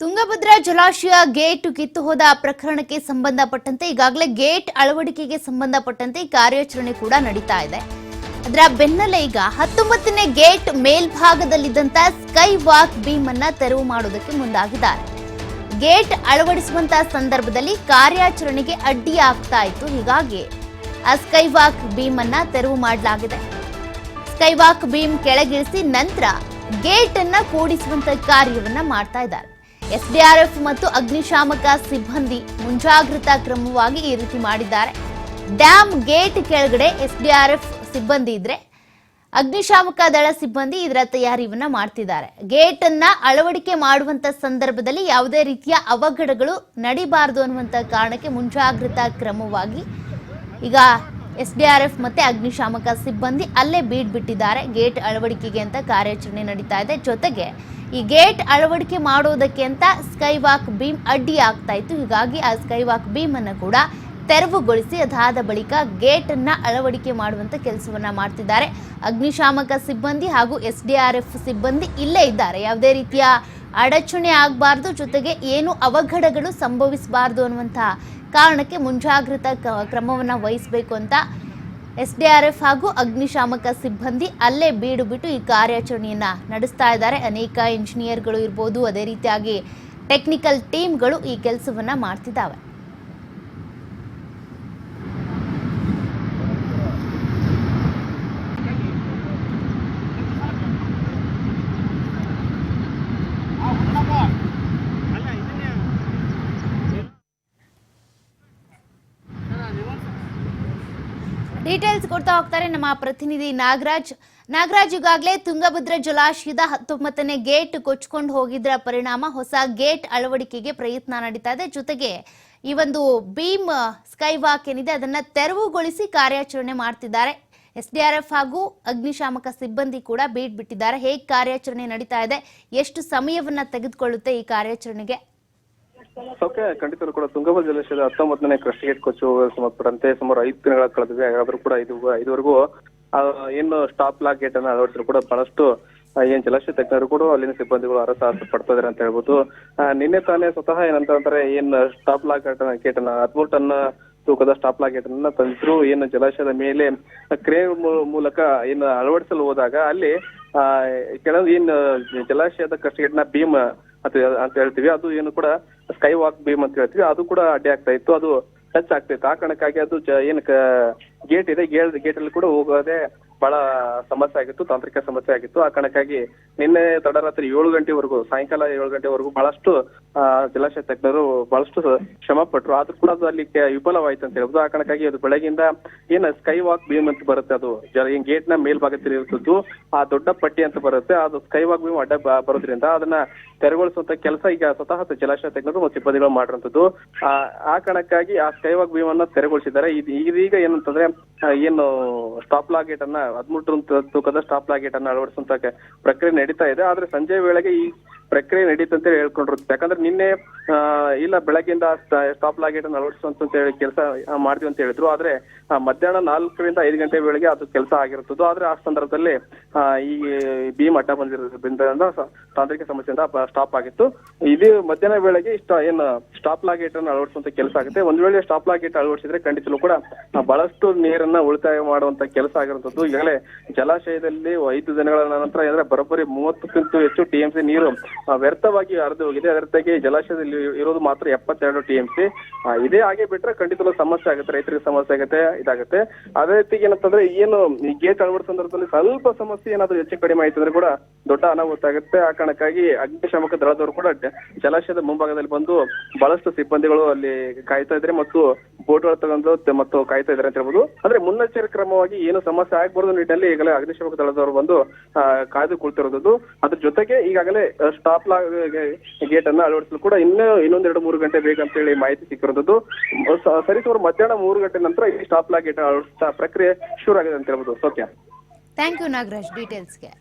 ತುಂಗಭದ್ರಾ ಜಲಾಶಯ ಗೇಟ್ ಕಿತ್ತು ಹೋದ ಪ್ರಕರಣಕ್ಕೆ ಸಂಬಂಧಪಟ್ಟಂತೆ ಈಗಾಗಲೇ ಗೇಟ್ ಅಳವಡಿಕೆಗೆ ಸಂಬಂಧಪಟ್ಟಂತೆ ಕಾರ್ಯಾಚರಣೆ ಕೂಡ ನಡೀತಾ ಇದೆ. ಅದರ ಬೆನ್ನಲ್ಲೇ ಈಗ ಹತ್ತೊಂಬತ್ತನೇ ಗೇಟ್ ಮೇಲ್ಭಾಗದಲ್ಲಿದ್ದಂತ ಸ್ಕೈ ವಾಕ್ ಬೀಮ್ ಅನ್ನ ತೆರವು ಮಾಡೋದಕ್ಕೆ ಮುಂದಾಗಿದ್ದಾರೆ. ಗೇಟ್ ಅಳವಡಿಸುವಂತ ಸಂದರ್ಭದಲ್ಲಿ ಕಾರ್ಯಾಚರಣೆಗೆ ಅಡ್ಡಿ ಆಗ್ತಾ ಇತ್ತು. ಹೀಗಾಗಿ ಆ ಸ್ಕೈ ವಾಕ್ ಬೀಮ್ ಅನ್ನ ತೆರವು ಮಾಡಲಾಗಿದೆ. ಸ್ಕೈ ವಾಕ್ ಬೀಮ್ ಕೆಳಗಿಳಿಸಿ ನಂತರ ಗೇಟ್ ಅನ್ನ ಕೂಡಿಸುವಂತ ಕಾರ್ಯವನ್ನ ಮಾಡ್ತಾ ಇದ್ದಾರೆ. ಎಸ್ಡಿಆರ್ಎಫ್ ಮತ್ತು ಅಗ್ನಿಶಾಮಕ ಸಿಬ್ಬಂದಿ ಮುಂಜಾಗ್ರತಾ ಕ್ರಮವಾಗಿ ಈ ರೀತಿ ಮಾಡಿದ್ದಾರೆ. ಡ್ಯಾಮ್ ಗೇಟ್ ಕೆಳಗಡೆ ಎಸ್ಡಿಆರ್ಎಫ್ ಸಿಬ್ಬಂದಿ ಇದ್ರೆ, ಅಗ್ನಿಶಾಮಕ ದಳ ಸಿಬ್ಬಂದಿ ಇದರ ತಯಾರಿಯನ್ನ ಮಾಡ್ತಿದ್ದಾರೆ. ಗೇಟ್ ಅನ್ನ ಅಳವಡಿಕೆ ಮಾಡುವಂತ ಸಂದರ್ಭದಲ್ಲಿ ಯಾವುದೇ ರೀತಿಯ ಅವಘಡಗಳು ನಡಿಬಾರದು ಅನ್ನುವಂತ ಕಾರಣಕ್ಕೆ ಮುಂಜಾಗ್ರತಾ ಕ್ರಮವಾಗಿ ಈಗ ಎಸ್ಡಿಆರ್ಎಫ್ ಮತ್ತೆ ಅಗ್ನಿಶಾಮಕ ಸಿಬ್ಬಂದಿ ಅಲ್ಲೇ ಬೀಡ್ ಬಿಟ್ಟಿದ್ದಾರೆ ಗೇಟ್ ಅಳವಡಿಕೆಗೆ ಅಂತ ಕಾರ್ಯಾಚರಣೆ ನಡೀತಾ ಇದೆ. ಜೊತೆಗೆ ಈ ಗೇಟ್ ಅಳವಡಿಕೆ ಮಾಡೋದಕ್ಕೆ ಅಂತ ಸ್ಕೈವಾಕ್ ಬೀಮ್ ಅಡ್ಡಿ ಆಗ್ತಾ ಇತ್ತು. ಹೀಗಾಗಿ ಆ ಸ್ಕೈವಾಕ್ ಬೀಮ್ ಅನ್ನು ಕೂಡ ತೆರವುಗೊಳಿಸಿ ಅದಾದ ಬಳಿಕ ಗೇಟ್ ಅನ್ನ ಅಳವಡಿಕೆ ಮಾಡುವಂತ ಕೆಲಸವನ್ನ ಮಾಡ್ತಿದ್ದಾರೆ. ಅಗ್ನಿಶಾಮಕ ಸಿಬ್ಬಂದಿ ಹಾಗೂ ಎಸ್ಡಿಆರ್ಎಫ್ ಸಿಬ್ಬಂದಿ ಇಲ್ಲೇ ಇದ್ದಾರೆ. ಯಾವುದೇ ರೀತಿಯ ಅಡಚಣೆ ಆಗಬಾರ್ದು. ಜೊತೆಗೆ ಏನು ಅವಘಡಗಳು ಸಂಭವಿಸಬಾರ್ದು ಅನ್ನುವಂತಹ ಕಾರಣಕ್ಕೆ ಮುಂಜಾಗ್ರತಾ ಕ್ರಮವನ್ನು ವಹಿಸಬೇಕು ಅಂತ ಎಸ್ ಡಿ ಆರ್ ಎಫ್ ಹಾಗೂ ಅಗ್ನಿಶಾಮಕ ಸಿಬ್ಬಂದಿ ಅಲ್ಲೇ ಬೀಡು ಬಿಟ್ಟು ಈ ಕಾರ್ಯಾಚರಣೆಯನ್ನು ನಡೆಸ್ತಾ ಇದ್ದಾರೆ. ಅನೇಕ ಇಂಜಿನಿಯರ್ಗಳು ಇರ್ಬೋದು, ಅದೇ ರೀತಿಯಾಗಿ ಟೆಕ್ನಿಕಲ್ ಟೀಮ್ಗಳು ಈ ಕೆಲಸವನ್ನು ಮಾಡ್ತಿದ್ದಾವೆ. ಡೀಟೇಲ್ಸ್ ಕೊಡ್ತಾ ಹೋಗ್ತಾರೆ ನಮ್ಮ ಪ್ರತಿನಿಧಿ ನಾಗರಾಜ್. ನಾಗರಾಜ್, ಈಗಾಗಲೇ ತುಂಗಭದ್ರಾ ಜಲಾಶಯದ ಹತ್ತೊಂಬತ್ತನೇ ಗೇಟ್ ಕೊಚ್ಕೊಂಡು ಹೋಗಿದ್ರ ಪರಿಣಾಮ ಹೊಸ ಗೇಟ್ ಅಳವಡಿಕೆಗೆ ಪ್ರಯತ್ನ ನಡೀತಾ ಇದೆ. ಜೊತೆಗೆ ಈ ಒಂದು ಬೀಮ್ ಸ್ಕೈ ವಾಕ್ ಏನಿದೆ, ಅದನ್ನ ತೆರವುಗೊಳಿಸಿ ಕಾರ್ಯಾಚರಣೆ ಮಾಡ್ತಿದ್ದಾರೆ. ಎಸ್ಡಿಆರ್ಎಫ್ ಹಾಗೂ ಅಗ್ನಿಶಾಮಕ ಸಿಬ್ಬಂದಿ ಕೂಡ ಬೀಟ್ ಬಿಟ್ಟಿದ್ದಾರೆ ಹೇಗೆ ಕಾರ್ಯಾಚರಣೆ ನಡೀತಾ ಇದೆ, ಎಷ್ಟು ಸಮಯವನ್ನ ತೆಗೆದುಕೊಳ್ಳುತ್ತೆ ಈ ಕಾರ್ಯಾಚರಣೆಗೆ? ಓಕೆ ಖಂಡಿತರು ಕೂಡ ತುಂಗಭದ್ರಾ ಜಲಾಶಯದ ಹತ್ತೊಂಬತ್ತನೇ ಕ್ರಸ್ಟ್ ಗೇಟ್ ಕೊಚ್ಚು ಸಂಬಂಧಪಟ್ಟಂತೆ ಸುಮಾರು ಐದು ದಿನಗಳ ಕಳೆದಿವೆ ಹಾಗಾದ್ರೂ ಕೂಡ ಇದು ಇದುವರೆಗೂ ಏನು ಸ್ಟಾಪ್ ಲಾಕ್ ಗೇಟ್ ಅನ್ನ ಅಳವಡಿಸಿದ್ರು ಕೂಡ ಬಹಳಷ್ಟು ಏನ್ ಜಲಾಶಯ ತಜ್ಞರು ಕೂಡ ಅಲ್ಲಿನ ಸಿಬ್ಬಂದಿಗಳು ಅರಸ ಪಡ್ತಾ ಇದಾರೆ ಅಂತ ಹೇಳ್ಬೋದು. ನಿನ್ನೆ ತಾನೇ ಸ್ವತಃ ಏನಂತ ಅಂದ್ರೆ ಏನ್ ಸ್ಟಾಪ್ ಲಾಕ್ ಗೇಟ್ ಅನ್ನ ಹದಿಮೂರು ಟನ್ ತೂಕದ ಸ್ಟಾಪ್ ಲಾಕ್ ಗೇಟ್ ಅನ್ನ ತಂದಿದ್ರು. ಏನು ಜಲಾಶಯದ ಮೇಲೆ ಕ್ರೇನ್ ಮೂಲಕ ಏನು ಅಳವಡಿಸಲು ಹೋದಾಗ ಅಲ್ಲಿ, ಆ, ಕೆಲವು ಏನ್ ಜಲಾಶಯದ ಕಷ್ಟ ಗೇಟ್ನ ಭೀಮ್ ಅಂತ ಅಂತ ಹೇಳ್ತೀವಿ. ಅದು ಏನು ಕೂಡ ಸ್ಕೈ ವಾಕ್ ಬೀಮ್ ಅಂತ ಹೇಳ್ತೀವಿ. ಅದು ಕೂಡ ಅಡ್ಡಿ ಆಗ್ತಾ ಇತ್ತು. ಅದು ಟಚ್ ಆಗ್ತಾ ಇತ್ತು. ಆ ಕಾರಣಕ್ಕಾಗಿ ಅದು ಏನ್ ಗೇಟ್ ಇದೆ. ಗೇಟ್ ಗೇಟ್ ಅಲ್ಲಿ ಕೂಡ ಹೋಗೋದೇ ಬಹಳ ಸಮಸ್ಯೆ ಆಗಿತ್ತು, ತಾಂತ್ರಿಕ ಸಮಸ್ಯೆ ಆಗಿತ್ತು. ಆ ಕಾರಣಕ್ಕಾಗಿ ನಿನ್ನೆ ತಡರಾತ್ರಿ ಏಳು ಗಂಟೆವರೆಗೂ, ಸಾಯಂಕಾಲ ಏಳು ಗಂಟೆವರೆಗೂ ಬಹಳಷ್ಟು ಜಲಾಶಯ ತಜ್ಞರು ಬಹಳಷ್ಟು ಶ್ರಮ ಪಟ್ಟರು ಆದ್ರೂ ಕೂಡ ಅದು ಅಲ್ಲಿ ವಿಫಲವಾಯ್ತು ಅಂತ ಹೇಳ್ಬೋದು. ಆ ಕಾರಣಕ್ಕಾಗಿ ಅದು ಬೆಳಗಿಂದ ಏನ್ ಸ್ಕೈ ವಾಕ್ ಬೀಮ್ ಅಂತ ಬರುತ್ತೆ ಅದು. ಗೇಟ್ನ ಮೇಲ್ಭಾಗದಲ್ಲಿ ಇರುತ್ತದ್ದು. ಆ ದೊಡ್ಡ ಪಟ್ಟಿ ಅಂತ ಬರುತ್ತೆ. ಅದು ಸ್ಕೈ ವಾಕ್ ಬೀಮ್ ಅಡ್ಡ ಬರೋದ್ರಿಂದ ಅದನ್ನ ತೆರವುಗೊಳಿಸುವಂತ ಕೆಲಸ ಈಗ ಸ್ವತಃ ಜಲಾಶಯ ತಜ್ಞರು ಮತ್ತು ಸಿಬ್ಬಂದಿಗಳು ಮಾಡಿರುವಂತದ್ದು. ಆ ಕಾರಣಕ್ಕಾಗಿ ಆ ಸ್ಕೈ ವಾಕ್ ಬೀಮ್ ಅನ್ನ ತೆರವುಗೊಳಿಸಿದ್ದಾರೆ ಇದು ಇದೀಗ ಏನಂತಂದ್ರೆ ಏನು ಸ್ಟಾಪ್ ಲಾಗೇಟ್ ಗೇಟ್ ಅನ್ನ ಹದಿಮೂರು ತೂಕದ ಸ್ಟಾಪ್ ಲಾಗೇಟ್ ಗೇಟ್ ಅನ್ನ ಅಳವಡಿಸುವಂತ ಪ್ರಕ್ರಿಯೆ ನಡೀತಾ ಇದೆ. ಆದ್ರೆ ಸಂಜೆ ವೇಳೆಗೆ ಈ ಪ್ರಕ್ರಿಯೆ ನಡೀತಂತ ಹೇಳಿ ಹೇಳ್ಕೊಂಡಿರುತ್ತೆ. ಯಾಕಂದ್ರೆ ನಿನ್ನೆ ಇಲ್ಲ ಬೆಳಗ್ಗೆಯಿಂದ ಸ್ಟಾಪ್ ಲಾಗೇಟ್ ಅಳವಡಿಸುವಂತ ಹೇಳಿ ಕೆಲಸ ಮಾಡ್ತೀವಿ ಅಂತ ಹೇಳಿದ್ರು. ಆದ್ರೆ ಮಧ್ಯಾಹ್ನ ನಾಲ್ಕರಿಂದ ಐದು ಗಂಟೆ ವೇಳೆಗೆ ಅದು ಕೆಲಸ ಆಗಿರುತ್ತದೆ. ಆದ್ರೆ ಆ ಸಂದರ್ಭದಲ್ಲಿ ಆ, ಈ ಬಿ ಅಡ್ಡ ಬಂದಿರೋದ್ರಿಂದ ತಾಂತ್ರಿಕ ಸಮಸ್ಯೆಯಿಂದ ಸ್ಟಾಪ್ ಆಗಿತ್ತು. ಇದು ಮಧ್ಯಾಹ್ನ ವೇಳೆಗೆ ಇಷ್ಟ ಏನ್ ಸ್ಟಾಪ್ ಲಾಗೇಟ್ ಗೇಟ್ ಅನ್ನು ಅಳವಡಿಸುವಂತ ಕೆಲಸ ಆಗುತ್ತೆ. ಒಂದ್ ವೇಳೆ ಸ್ಟಾಪ್ ಲಾಗೇಟ್ ಅಳವಡಿಸಿದ್ರೆ ಖಂಡಿತಲೂ ಕೂಡ ಬಹಳಷ್ಟು ನೀರನ್ನ ಉಳಿತಾಯ ಮಾಡುವಂತ ಕೆಲಸ ಆಗಿರುವಂತದ್ದು ಈಗಾಗಲೇ ಜಲಾಶಯದಲ್ಲಿ ಐದು ದಿನಗಳ ನಂತರ ಅಂದ್ರೆ ಬರೋಬ್ಬರಿ ಮೂವತ್ತಕ್ಕಿಂತ ಹೆಚ್ಚು ಟಿಎಂಸಿ ನೀರು ವ್ಯರ್ಥವಾಗಿ ಹರಿದು ಹೋಗಿದೆ. ಅದರೊಂದಿಗೆ ಜಲಾಶಯದಲ್ಲಿ ಇರೋದು ಮಾತ್ರ ಎಪ್ಪತ್ತೆರಡು ಟಿಎಂಸಿ ಇದೇ ಹಾಗೆ ಬಿಟ್ರೆ ಖಂಡಿತ ಸಮಸ್ಯೆ ಆಗುತ್ತೆ, ರೈತರಿಗೆ ಸಮಸ್ಯೆ ಆಗುತ್ತೆ, ಇದಾಗುತ್ತೆ. ಅದೇ ರೀತಿ ಏನಂತಂದ್ರೆ ಏನು ಈ ಗೇಟ್ ಅಳವಡಿಸೋ ಸಂದರ್ಭದಲ್ಲಿ ಸ್ವಲ್ಪ ಸಮಸ್ಯೆ ಏನಾದ್ರು ಹೆಚ್ಚು ಕಡಿಮೆ ಆಯ್ತು ಅಂದ್ರೆ ಕೂಡ ದೊಡ್ಡ ಅನಾಹುತ ಆಗುತ್ತೆ. ಆ ಕಾರಣಕ್ಕಾಗಿ ಅಗ್ನಿಶಾಮಕ ದಳದವರು ಕೂಡ ಜಲಾಶಯದ ಮುಂಭಾಗದಲ್ಲಿ ಬಂದು ಬಹಳಷ್ಟು ಸಿಬ್ಬಂದಿಗಳು ಅಲ್ಲಿ ಕಾಯ್ತಾ ಇದ್ರೆ ಮತ್ತು ಬೋಟ್ಗಳು ತಗೊಂಡು ಮತ್ತು ಕಾಯ್ತಾ ಇದ್ದಾರೆ ಅಂತ ಹೇಳ್ಬೋದು. ಅಂದ್ರೆ ಮುನ್ನೆಚ್ಚರಿಕೆ ಕ್ರಮವಾಗಿ ಏನು ಸಮಸ್ಯೆ ಆಗ್ಬಾರ್ದು ನಿಟ್ಟಿನಲ್ಲಿ ಈಗಲೇ ಅಗ್ನಿಶಾಮಕ ದಳದವರು ಬಂದು ಕಾಯ್ದು ಕುಳಿತಿರೋದು. ಅದ್ರ ಜೊತೆಗೆ ಈಗಾಗಲೇ ಸ್ಟಾಪ್ ಗೇಟ್ ಅನ್ನ ಅಳವಡಿಸಲು ಕೂಡ ಇನ್ನೂ ಇನ್ನೊಂದೆರಡು ಮೂರು ಗಂಟೆ ಬೇಕು ಅಂತ ಹೇಳಿ ಮಾಹಿತಿ ಸಿಕ್ಕಿರೋದು ಸರಿ ಸುಮಾರು ಮಧ್ಯಾಹ್ನ ಮೂರು ಗಂಟೆ ನಂತರ ಈ ಸ್ಟಾಪ್ ಗೇಟ್ ಅಳವಡಿಸ ಪ್ರಕ್ರಿಯೆ ಶುರು ಆಗಿದೆ ಅಂತ ಹೇಳ್ಬೋದು. ಸೌಖ್ಯ ಥ್ಯಾಂಕ್ ಯು ನಾಗರಾಜ್. ಡೀಟೇಲ್ಸ್ಗೆ